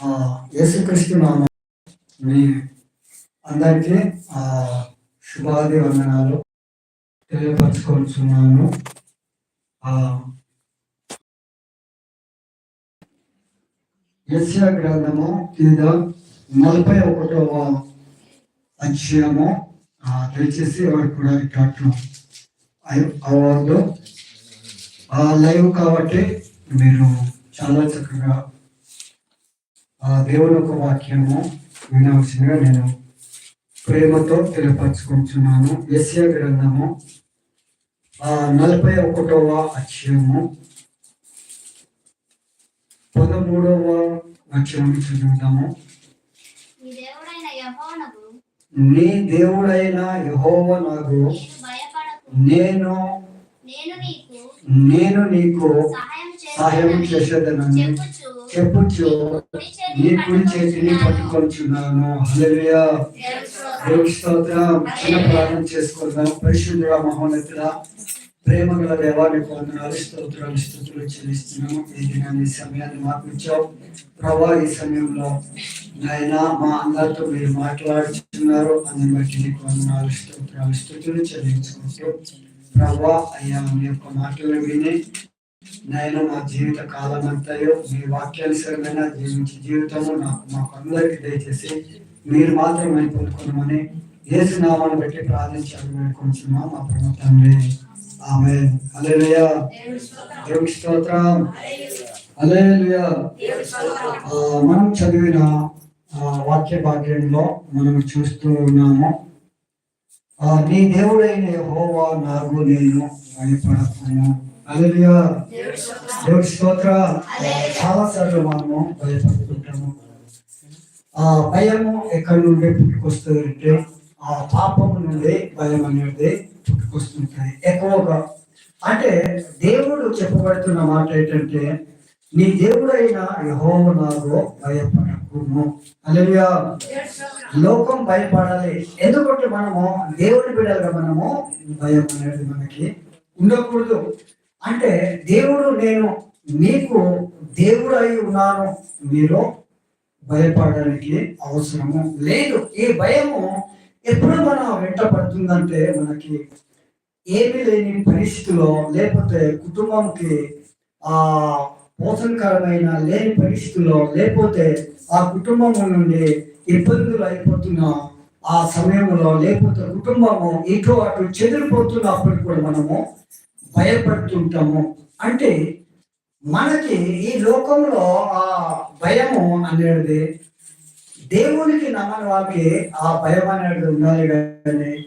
ఆ, యేసుక్రీస్తు నామ మీ అందరికీ ఆ శుభాది వందనాలు తెలియపరచుకొంచున్నాను ఆ యస్య గ్రంథము కింద నలభై ఒకటవ అధ్యాయము దయచేసి ఎవరు కూడా ఇట్లా అవ్వద్దు. ఆ లైవ్ కాబట్టి మీరు చాలా చక్కగా ఆ దేవుని ఒక వాక్యము వినవలసిందిగా నేను ప్రేమతో తెలియపరచుకుంటున్నాను. ఎస్య గ్రంథము ఆ నలభై ఒకటవ అధ్యాయము పదమూడవ వచనం చదువుదాము నీ దేవుడైన యెహోవానకు నీ దేవుడైన యహోవ నాకు నీకు భయపడకు. నేను నేను నీకు నేను నీకు సహాయం సహాయం చేసేదనని చేసేదనని చెప్పుచు. చెప్పుచు కుడి నీ చేతిని కుడి చేతిని హల్లెలూయా. స్తోత్రం. చిన్న ప్రార్థన చేసుకుందాం. పరిశుద్ధుడ మహోన్నతుడ. ప్రేమ గల దేవానికి వందనాలు స్తోత్రాలు స్థుతులు చెల్లిస్తున్నాము. ఈ దినాన్ని సమయాన్ని మాకు ఇచ్చావు ప్రభా ఈ సమయంలో నాయన మా అందరితో మీరు మాట్లాడుతున్నారు అందరి బట్టి నీకు వందనాలు స్తోత్రాలు స్థుతులు చెల్లించుకుంటూ. ప్రభా అయ్యా మీ యొక్క మాటలు విని నేను నా జీవిత కాలం అంతయో మీ వాక్యానుసరమైన జీవించి జీవితము నాకు మాకు అందరికీ దయచేసి మీరు మాత్రమే పొందుకున్నామని ఏసు నామాన్ని బట్టి ప్రార్థించాలి వేడుకుంటున్నాం మా ప్రభు తండ్రి. ఆమె అలేలుయా దేవుని స్తోత్రం. అలేలుయా మనం చదివిన వాక్య భాగ్యంలో మనం చూస్తూ ఉన్నాము. నీ దేవుడైన హోవా నాకు నేను భయపడతాను. అలేలుయా దేవుడి స్తోత్ర. మనము భయపడుతుంటాము. ఆ భయము ఎక్కడి నుండి పుట్టుకొస్తుందంటే ఆ పాపం నుండి భయం అనేది పుట్టుకొస్తుంటుంది ఎక్కువగా. అంటే దేవుడు చెప్పబడుతున్న మాట ఏంటంటే నీ దేవుడైన యహోవ నాకు భయపడకుము. అలలియా లోకం భయపడాలి. ఎందుకంటే మనము దేవుడి బిడ్డలుగా మనము భయం అనేది మనకి ఉండకూడదు. అంటే దేవుడు నేను మీకు దేవుడు అయి ఉన్నాను మీరు భయపడడానికి అవసరము లేదు. ఈ భయము ఎప్పుడు మనం వెంట పడుతుందంటే మనకి ఏమీ లేని పరిస్థితిలో లేకపోతే కుటుంబంకి ఆ మోసంకరమైన లేని పరిస్థితిలో లేకపోతే ఆ కుటుంబం నుండి ఇబ్బందులు అయిపోతున్న ఆ సమయంలో లేకపోతే కుటుంబము ఇటు అటు చెదిరిపోతున్నప్పుడు కూడా మనము భయపడుతుంటాము. అంటే మనకి ఈ లోకంలో ఆ భయము అనేది దేవునికి నమ్మని వాళ్ళకి ఆ భయం అనేది ఉండాలి కానీ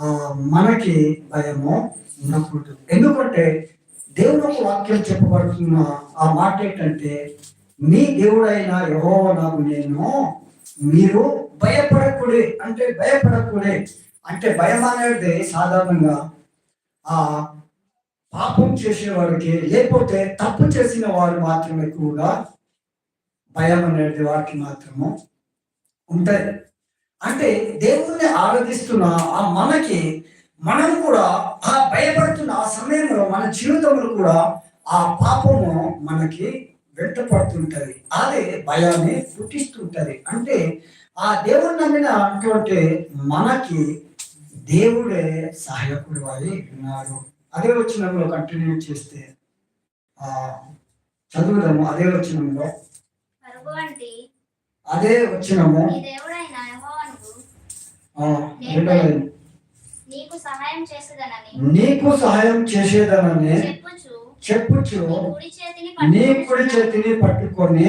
ఆ మనకి భయము ఉండకూడదు. ఎందుకంటే దేవుని ఒక వాక్యం చెప్పబడుతున్న ఆ మాట ఏంటంటే మీ దేవుడైన యెహోవా నాకు నేను మీరు భయపడకూడే. అంటే భయపడకూడే. అంటే భయం అనేది సాధారణంగా ఆ పాపం చేసేవాడికి లేకపోతే తప్పు చేసిన వారు మాత్రం ఎక్కువగా భయం అనేది వారికి మాత్రము ఉంటుంది. అంటే దేవుణ్ణి ఆరాధిస్తున్న ఆ మనకి మనం కూడా ఆ భయపడుతున్న ఆ సమయంలో మన జీవితంలో కూడా ఆ పాపము మనకి వెంటపడుతుంటది. అదే భయాన్ని పుట్టిస్తుంటది. అంటే ఆ దేవుని నమ్మిన అటువంటి మనకి దేవుడే సహాయకుడు అయి ఉన్నారు అదే వచనంలో కంటిన్యూ చేస్తే ఆ చదువుదాము అదే వచనంలో అదే వచనము. నీకు సహాయం చేసేదనని నీకు సహాయం చేసేదనని చెప్పుచు నీ కుడి చేతిని పట్టుకొని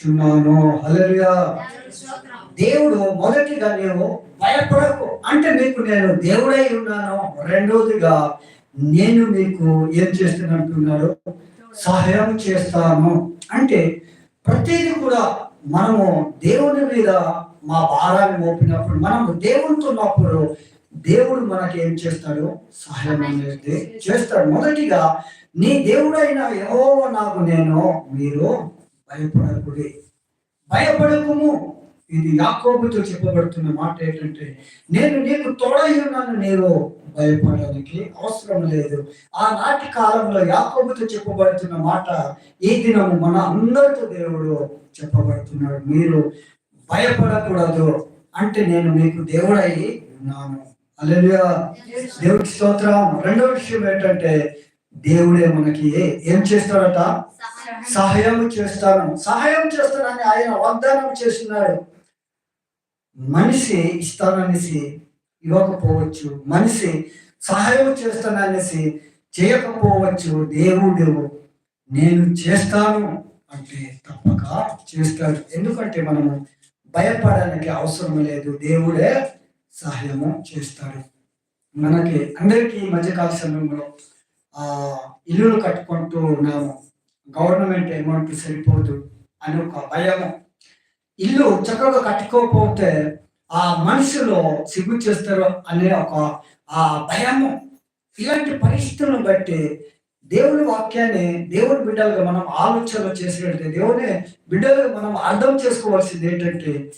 చూన్నాను చున్నాను దేవుడు మొదటిగా నేను భయపడకు. అంటే నీకు నేను దేవుడై ఉన్నాను. రెండోదిగా నేను మీకు ఏం చేస్తున్నట్టున్నాడు సహాయం చేస్తాను. అంటే ప్రతిదీ కూడా మనము దేవుని మీద మా భారాన్ని మోపినప్పుడు మనము దేవునితో ఉన్నప్పుడు దేవుడు మనకి ఏం చేస్తాడు? సహాయం అనేది చేస్తాడు. మొదటిగా నీ దేవుడైన ఎవో నాకు నేను మీరు భయపడకుడి. భయపడకుము. ఇది యాకోబుతో చెప్పబడుతున్న మాట ఏంటంటే నేను నీకు తోడై ఉన్నాను నేను భయపడడానికి అవసరం లేదు. ఆనాటి కాలంలో యాకోబుతో చెప్పబడుతున్న మాట ఈ దినము మన అందరితో దేవుడు చెప్పబడుతున్నాడు. మీరు భయపడకూడదు. అంటే నేను మీకు దేవుడై ఉన్నాను. అలెలుయా దేవుడి స్తోత్రం. రెండవ విషయం ఏంటంటే దేవుడే మనకి ఏం చేస్తాడట? సహాయం. చేస్తాను సహాయం చేస్తానని ఆయన వాగ్దానం చేస్తున్నాడు. మనిషి ఇస్తాననేసి ఇవ్వకపోవచ్చు. మనిషి సహాయం చేస్తాననేసి చేయకపోవచ్చు. దేవుడు నేను చేస్తాను అంటే తప్పక చేస్తాడు. ఎందుకంటే మనము భయపడడానికి అవసరం లేదు. దేవుడే సహాయము చేస్తాడు. మనకి అందరికీ మధ్యకాల సమయంలో ఇల్లులు కట్టుకుంటూ ఉన్నాము. గవర్నమెంట్ అమౌంట్ సరిపోదు అని ఒక భయము. ఇల్లు చక్కగా కట్టుకోకపోతే ఆ మనసులో సిగ్గు చేస్తారు అనే ఒక ఆ భయము. ఇలాంటి పరిస్థితులను బట్టి దేవుని వాక్యాన్ని దేవుని బిడ్డలుగా మనం ఆలోచన చేసినట్టే దేవుని బిడ్డలుగా మనం అర్థం చేసుకోవాల్సింది ఏంటంటే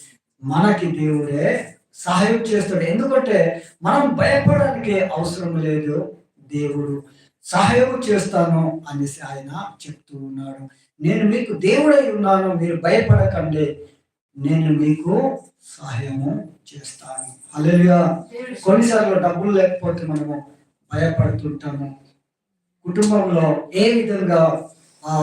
మనకి దేవుడే సహాయం చేస్తాడు. ఎందుకంటే మనం భయపడడానికి అవసరం లేదు దేవుడు. సహాయం చేస్తాను అనేసి ఆయన చెప్తూ ఉన్నాడు. నేను మీకు దేవుడై ఉన్నాను మీరు భయపడకండి. నేను మీకు సహాయము చేస్తాను. అలెలుగా కొన్నిసార్లు డబ్బులు లేకపోతే మనము భయపడుతుంటాము. కుటుంబంలో ఏ విధంగా ఆ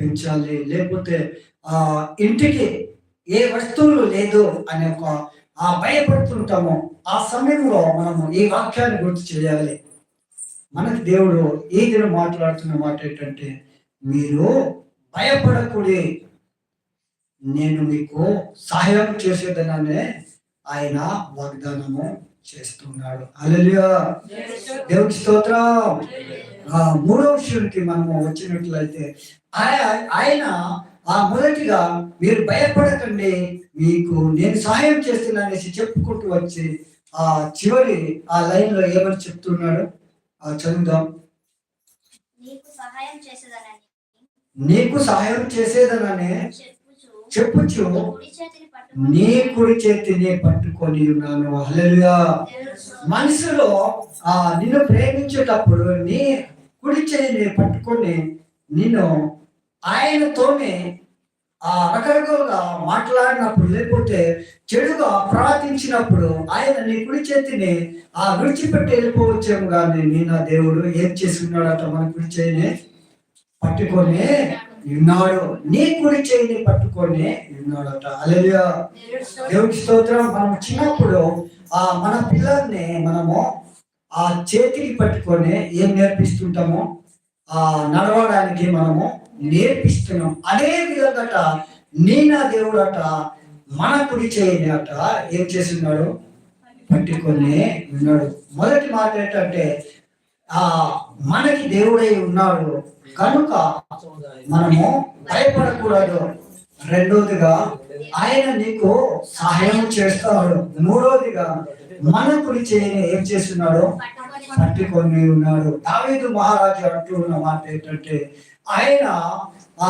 పెంచాలి? లేకపోతే ఆ ఇంటికి ఏ వస్తువులు లేదు అనే ఒక ఆ భయపడుతుంటామో. ఆ సమయంలో మనము ఈ వాక్యాన్ని గుర్తు చేయాలి. మనకి దేవుడు ఈ దినం మాట్లాడుతున్న మాట ఏంటంటే మీరు భయపడకూడి. నేను మీకు సహాయం చేసేదననే ఆయన వాగ్దానము చేస్తున్నాడు. అలలియా దేవుడి స్తోత్రం. ఆ మూడవ విషయానికి మనము వచ్చినట్లయితే ఆయ- ఆయన ఆ మొదటిగా మీరు భయపడకండి. మీకు నేను సహాయం చేస్తున్నానేసి చెప్పుకుంటూ వచ్చి ఆ చివరి ఆ లైన్లో ఏమని చెప్తున్నాడు? చదువుదాం నీకు సహాయం చేసేదనని నీకు సహాయం చేసేదననే చెప్పుచు. చెప్పుచు. నీ కుడి చేతిని పట్టుకొని చేతిని ఉన్నాను. స్తోత్రం. మనసులో ఆ నిన్ను ప్రేమించేటప్పుడు నీ కుడి చేయిని పట్టుకొని నిన్ను ఆయనతోనే ఆ రకరకాలుగా మాట్లాడినప్పుడు లేకపోతే చెడుగా ప్రార్థించినప్పుడు ఆయన నీ కుడి చేతిని ఆ విడిచిపెట్టి వెళ్ళిపోవచ్చేమో కానీ నీ నా దేవుడు ఏం చేసుకున్నాడట మన కుడి చేయిని? పట్టుకొని ఉన్నాడు. నీ కుడి చేయిని పట్టుకొని ఉన్నాడట. అలెలుయా దేవుడి స్తోత్రం. మనం చిన్నప్పుడు ఆ మన పిల్లల్ని మనము ఆ చేతికి పట్టుకొని ఏం నేర్పిస్తుంటామో? ఆ నడవడానికి మనము నేర్పిస్తున్నాం. అదే విధంగా నీ నా దేవుడట మన కుడి చేయనట ఏం చేస్తున్నాడు? పట్టుకొని ఉన్నాడు. మొదటి మాట ఏంటంటే ఆ మనకి దేవుడై ఉన్నాడు. కనుక మనము భయపడకూడదు. రెండోదిగా ఆయన నీకు సహాయం చేస్తాడు. మూడోదిగా మన కుడి చేయని ఏం చేస్తున్నాడు? పట్టుకొని పట్టుకొని ఉన్నాడు. దావీదు మహారాజు అంటూ ఉన్న మాట ఏంటంటే ఆయన ఆ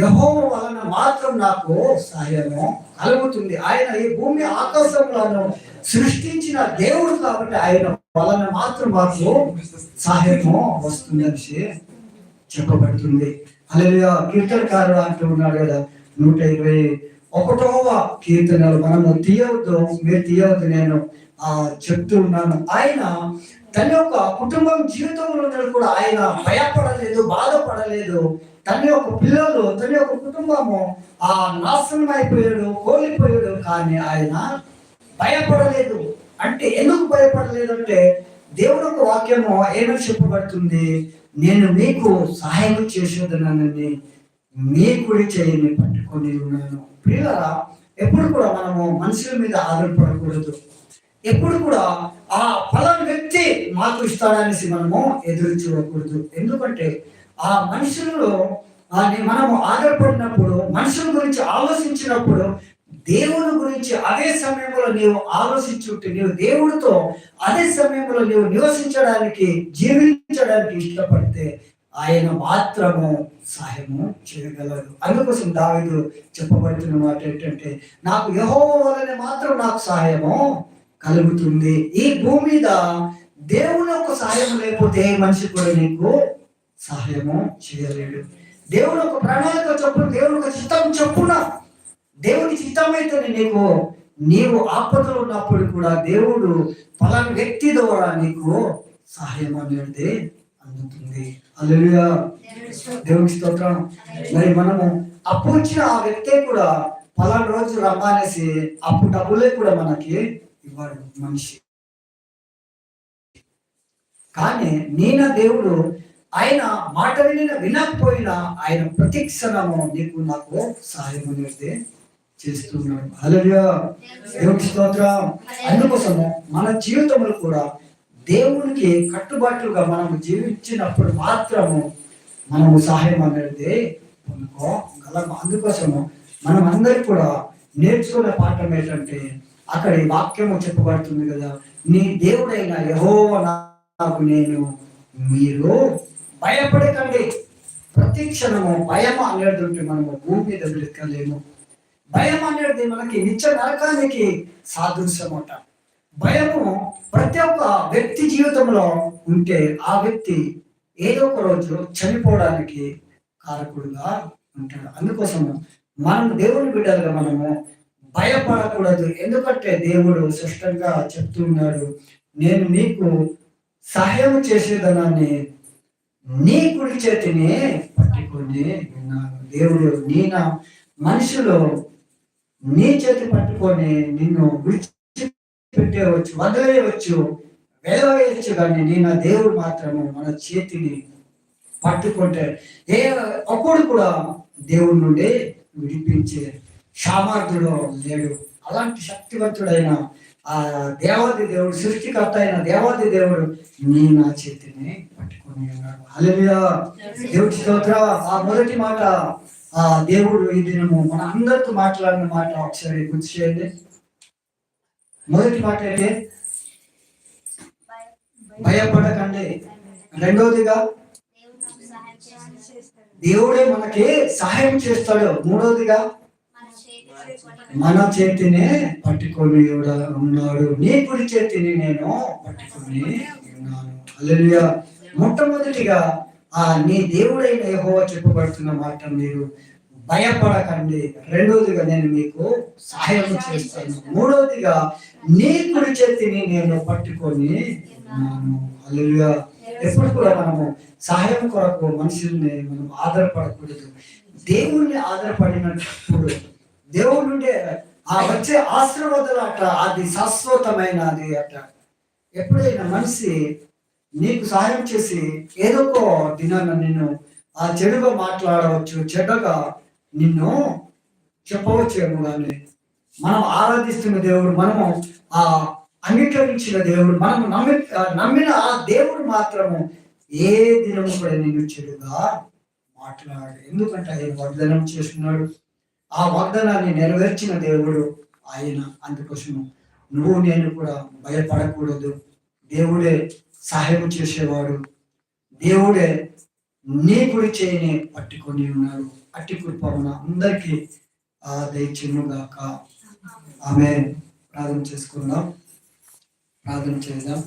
యహోవ వలన మాత్రం నాకు సహాయము కలుగుతుంది. ఆయన ఈ భూమి ఆకాశంలోను సృష్టించిన దేవుడు కాబట్టి ఆయన వలన మాత్రం మాకు సహాయము వస్తుంది అనేసి చెప్పబడుతుంది. అలాగే కీర్తనకారుడు అంటూ ఉన్నాడు కదా నూట ఇరవై ఒకటవ కీర్తనలు మనము తీయవద్దు మీరు తీయవద్దు నేను ఆ చెప్తూ ఉన్నాను. ఆయన తన యొక్క కుటుంబం జీవితంలో కూడా. ఆయన భయపడలేదు బాధపడలేదు. తన యొక్క పిల్లలు తన యొక్క కుటుంబము ఆ నాశనం అయిపోయాడు కోల్పోయాడు. కానీ ఆయన భయపడలేదు. అంటే ఎందుకు భయపడలేదు అంటే దేవుడు ఒక వాక్యము ఏమని చెప్పబడుతుంది? నేను మీకు సహాయం చేసేదనని మీ కుడి చేయని పట్టుకొని ఉన్నాను. పిల్లల ఎప్పుడు కూడా మనము మనుషుల మీద ఆధారపడకూడదు. ఎప్పుడు కూడా ఆ ఫలం వ్యక్తి మాకు ఇస్తాడనేసి మనము ఎదురు చూడకూడదు. ఎందుకంటే ఆ మనుషులలో మనము ఆధారపడినప్పుడు మనుషుల గురించి ఆలోచించినప్పుడు దేవుని గురించి అదే సమయంలో నీవు ఆలోచించుంటే నీవు దేవుడితో అదే సమయంలో నీవు నివసించడానికి జీవించడానికి ఇష్టపడితే ఆయన మాత్రము సహాయము చేయగలరు అందుకోసం దావిదు చెప్పబడుతున్న మాట ఏంటంటే నాకు యహో వలనే మాత్రం నాకు సహాయము కలుగుతుంది. ఈ భూమి మీద దేవుని యొక్క సహాయం లేకపోతే ఏ మనిషి కూడా నీకు సహాయము చేయలేడు. దేవుని ఒక ప్రణాళిక చొప్పున దేవుని ఒక చిత్తం చొప్పున దేవుని చిత్తమైతే నీకు నీవు ఆపదలు ఉన్నప్పుడు కూడా దేవుడు పలాని వ్యక్తి ద్వారా నీకు సహాయం అనేది అందుతుంది. అల్లుగా దేవుడి స్తోత్రం. మరి మనము అప్పు ఇచ్చిన ఆ వ్యక్తే కూడా పలాని రోజు రమ్మనేసి అప్పు డబ్బులే కూడా మనకి ఇవ్వడు మనిషి. కానీ నేన దేవుడు? ఆయన మాట వినిన వినకపోయినా ఆయన ప్రతిక్షణము నీకు నాకు సహాయం అనేది చేస్తున్నాడు. అలరియా దేవుడి స్తోత్రం. అందుకోసము మన జీవితంలో కూడా దేవునికి కట్టుబాట్లుగా మనము జీవించినప్పుడు మాత్రము మనము సహాయం అనేది పొందుకోగలము. అందుకోసము మనం అందరికి కూడా నేర్చుకునే పాఠం ఏంటంటే అక్కడ ఈ వాక్యము చెప్పబడుతుంది కదా. నీ దేవుడైన యెహోవా నాకు నేను మీరు భయపడకండి. ప్రతి క్షణము భయం అనేది ఉంటే మనము భూమి మీద బ్రతకలేము. భయం అనేది మనకి నిత్య నరకానికి సాదృశ్యమట. భయము ప్రతి ఒక్క వ్యక్తి జీవితంలో ఉంటే ఆ వ్యక్తి ఏదో ఒక రోజు చనిపోవడానికి కారకుడుగా ఉంటాడు. అందుకోసము మనం దేవుని బిడ్డలుగా మనము భయపడకూడదు. ఎందుకంటే దేవుడు స్పష్టంగా చెప్తున్నాడు నేను నీకు సహాయం చేసేదనాన్ని నీ కుడి చేతిని పట్టుకొని ఉన్నాను. దేవుడు నీ నా మనుషులు నీ చేతి పట్టుకొని నిన్ను విడిచిపెట్టేయవచ్చు వదిలేయవచ్చు వేయవచ్చు కానీ నేను నా దేవుడు మాత్రము మన చేతిని పట్టుకుంటే ఏ ఒక్కడు కూడా దేవుడి నుండి విడిపించే సామర్థ్యుడు లేడు అలాంటి శక్తివంతుడైన ఆ దేవాది దేవుడు సృష్టికర్త అయిన దేవాది దేవుడు నీ నా చేతిని పట్టుకొని ఉన్నాడు. హల్లెలూయా దేవుడి స్తోత్ర. ఆ మొదటి మాట ఆ దేవుడు ఈ దినము మన అందరితో మాట్లాడిన మాట ఒకసారి గుర్తు చేయండి. మొదటి మాట ఏంటి? భయపడకండి. రెండవదిగా దేవుడే మనకి సహాయం చేస్తాడు. మూడవదిగా మన పట్టుకొని చేతినే పట్టుకొని ఉన్నాడు? నీ కుడి చేతిని నేను పట్టుకొని ఉన్నాను. హల్లెలూయా. మొట్టమొదటిగా ఆ నీ దేవుడైన యహోవ చెప్పబడుతున్న మాట మీరు భయపడకండి. రెండవదిగా నేను మీకు సహాయం చేస్తాను. మూడవదిగా నీ కుడి చేతిని నేను పట్టుకొని ఉన్నాను. హల్లెలూయా. ఎప్పుడు కూడా మనము సహాయం కొరకు మనుషుల్ని మనం ఆధారపడకూడదు. దేవుణ్ణి ఆధారపడినప్పుడు దేవుడు ఉండే ఆ వచ్చే ఆశీర్వాదాలు అట్లా అది శాశ్వతమైనది అట్లా ఎప్పుడైనా మనిషి నీకు సహాయం చేసి ఏదో ఒక దినాన నిన్ను ఆ చెడుగా మాట్లాడవచ్చు చెడ్డగా నిన్ను చెప్పవచ్చేమో కానీ మనం ఆరాధిస్తున్న దేవుడు మనము ఆ అంగీకరించిన దేవుడు మనం నమ్మి ఆ నమ్మిన ఆ దేవుడు మాత్రము ఏ దినము కూడా నిన్ను చెడుగా మాట్లాడు ఎందుకంటే ఆయన వాగ్దానం చేస్తున్నాడు. ఆ వాగ్దానాన్ని నెరవేర్చిన దేవుడు ఆయన. అందుకోసము నువ్వు నేను కూడా భయపడకూడదు. దేవుడే సహాయం చేసేవాడు. దేవుడే నీ గురి చేయని పట్టుకొని ఉన్నాడు అట్టి కృప మన అందరికీ ఆ దయచిన్నుగాక ఆమె ప్రార్థన చేసుకుందాం. ప్రార్థన చేద్దాం.